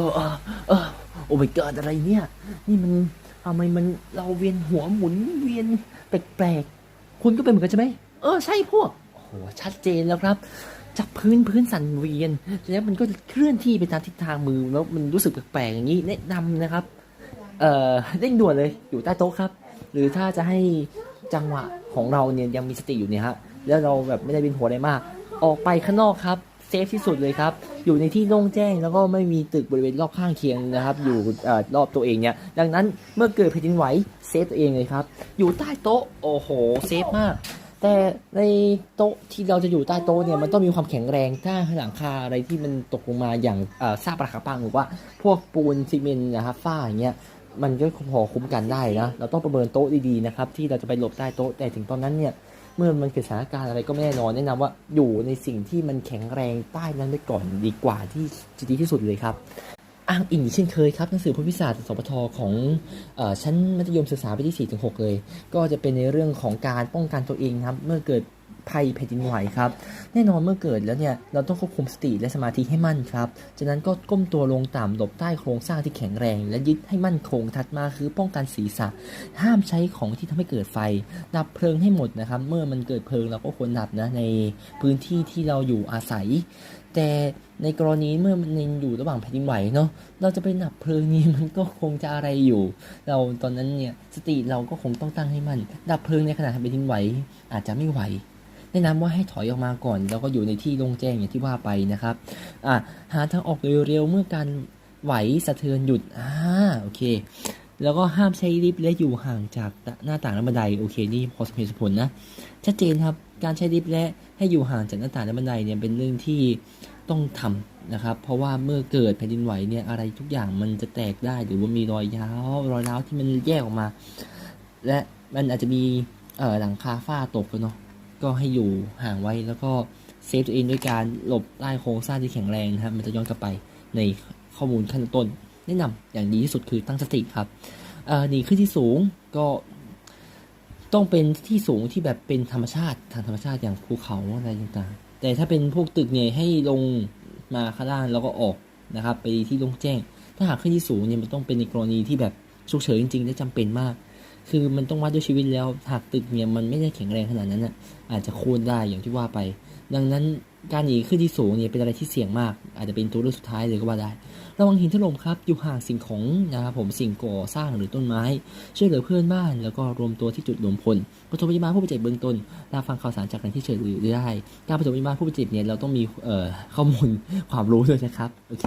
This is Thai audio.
ออเออเออโอ้ my god อะไรเนี่ย นี่มันทำไมมันเราเวียนหัวหมุนเวียนแปลกๆ คุณก็เป็นเหมือนกันใช่ไหม เออ ใช่พวก โอ้โห ชัดเจนแล้วครับจากพื้นพื้นสั่นเวียน แล้วมันก็เคลื่อนที่ไปตามทิศทางมือ แล้วมันรู้สึกแปลกๆอย่างนี้ แนะนำนะครับ เอ่อเร่งด่วนเลย อยู่ใต้โต๊ะครับ หรือถ้าจะให้จังหวะของเราเนี่ยยังมีสติอยู่เนี่ยฮะ แล้วเราแบบไม่ได้เป็นหัวอะไรมาก ออกไปข้างนอกครับ เซฟที่สุดเลยครับ อยู่ในที่โล่งแจ้งแล้วก็ไม่มีตึกบริเวณรอบข้างเคียงนะครับ อยู่อรอบตัวเองเนี่ย ดังนั้นเมื่อเกิดแผ่นดินไหวเซฟตัวเองเลยครับ อยู่ใต้โต๊ะโอ้โหเซฟมาก แต่ในโต๊ะที่เราจะอยู่ใต้โต๊ะเนี่ยมันต้องมีความแข็งแรงถ้าหลังคาอะไรที่มันตกลงมาอย่างซากปรักหักพังหรือว่า พวกปูนซีเมนต์นะครับฝ้าอย่างเงี้ยมันก็พอคุ้มกันได้นะ เราต้องประเมินโต๊ะดีๆนะครับที่เราจะไปหลบใต้โต๊ะแต่ถึงตอนนั้นเนี่ย มื่อมันเกิดสถานการณ์อะไรก็ไม่แน่นอนแนะนำว่าอยู่ในสิ่งที่มันแข็งแรงใต้นั้นไปก่อนดีกว่าที่จะดีที่สุดเลยครับอ้างอิงเช่นเคยครับหนังสือภูมิศาสตร์สปทของอชั้นมัธยมศึกษาปีที่4ถึง6เลย ก็จะเป็นในเรื่องของการป้องกันตัวเองครับ เมื่อเกิด ภัยแผ่นดินไหวครับ แน่นอนเมื่อเกิดแล้วเนี่ยเราต้องควบคุมสติและสมาธิให้มั่นครับ จากนั้นก็ก้มตัวลงต่ำหลบใต้โครงสร้างที่แข็งแรง และยึดให้มั่นคงถัดมาคือป้องกันศีรษะ ห้ามใช้ของที่ทำให้เกิดไฟ ดับเพลิงให้หมดนะครับ เมื่อมันเกิดเพลิงเราก็ควรดับนะในพื้นที่ที่เราอยู่อาศัย แต่ในกรณีเมื่อมันอยู่ระหว่างแผ่นดินไหวเนาะเราจะไปดับเพลิงนี้มันก็คงจะอะไรอยู่ เราตอนนั้นเนี่ยสติเราก็คงต้องตั้งให้มันดับเพลิงในขณะแผ่นดินไหวอาจจะไม่ไหว แนะนำว่าให้ถอยออกมาก่อน แล้วก็อยู่ในที่โล่งแจ้งอย่างที่ว่าไปนะครับอะหาทางออกเร็วๆเมื่อการไหวสะเทือนหยุดอ่าโอเค แล้วก็ห้ามใช้ลิฟต์และอยู่ห่างจากหน้าต่างและบันไดโอเคนี่พอสมเหตุสมผลนะชัดเจนครับการใช้ลิฟต์และให้อยู่ห่างจากหน้าต่างและบันไดเนี่ยเป็นเรื่องที่ต้องทำนะครับ เพราะว่าเมื่อเกิดแผ่นดินไหวเนี่ยอะไรทุกอย่างมันจะแตกได้หรือว่ามีรอยย้าวรอยร้าวที่มันแยกออกมา และมันอาจจะมีเอ่อหลังคาฝ้าตกกันเนาะ ก็ให้อยู่ห่างไว้แล้วก็เซฟตัวเองด้วยการหลบใต้โครงสร้างที่แข็งแรงนะครับมันจะย้อนกลับไปในข้อมูลขั้นต้น แนะนำอย่างดีที่สุดคือตั้งสติครับอ่อหนีขึ้นที่สูงก็ต้องเป็นที่สูงที่แบบเป็นธรรมชาติทางธรรมชาติอย่างภูเขาอะไรต่างๆ แต่ถ้าเป็นพวกตึกเนี่ยให้ลงมาข้างล่างแล้วก็ออกนะครับ ไปที่โล่งแจ้ง ถ้าหากขึ้นที่สูงเนี่ยมันต้องเป็นในกรณีที่แบบฉุกเฉินจริงๆและจำเป็นมาก คือมันต้องวัดด้วยชีวิตแล้วหากตึกเนี่ยมันไม่ได้แข็งแรงขนาดนั้นอะอาจจะโค่นได้อย่างที่ว่าไป ดังนั้นการหนีขึ้นที่สูงเนี่ยเป็นอะไรที่เสี่ยงมาก อาจจะเป็นตัวเลือกสุดท้ายเลยก็ว่าได้ระวังหินถล่มครับอยู่ห่างสิ่งของนะครับผมสิ่งก่อสร้างหรือต้นไม้ช่วยเหลือเพื่อนบ้าน แล้วก็รวมตัวที่จุดรวมพลปฐมพยาบาลผู้บาดเจ็บเบื้องต้นรับฟังข่าวสารจากการที่เฉยหรือได้ การปฐมพยาบาลผู้บาดเจ็บเนี่ยเราต้องมีเอ่อข้อมูลความรู้ด้วยนะครับโอเค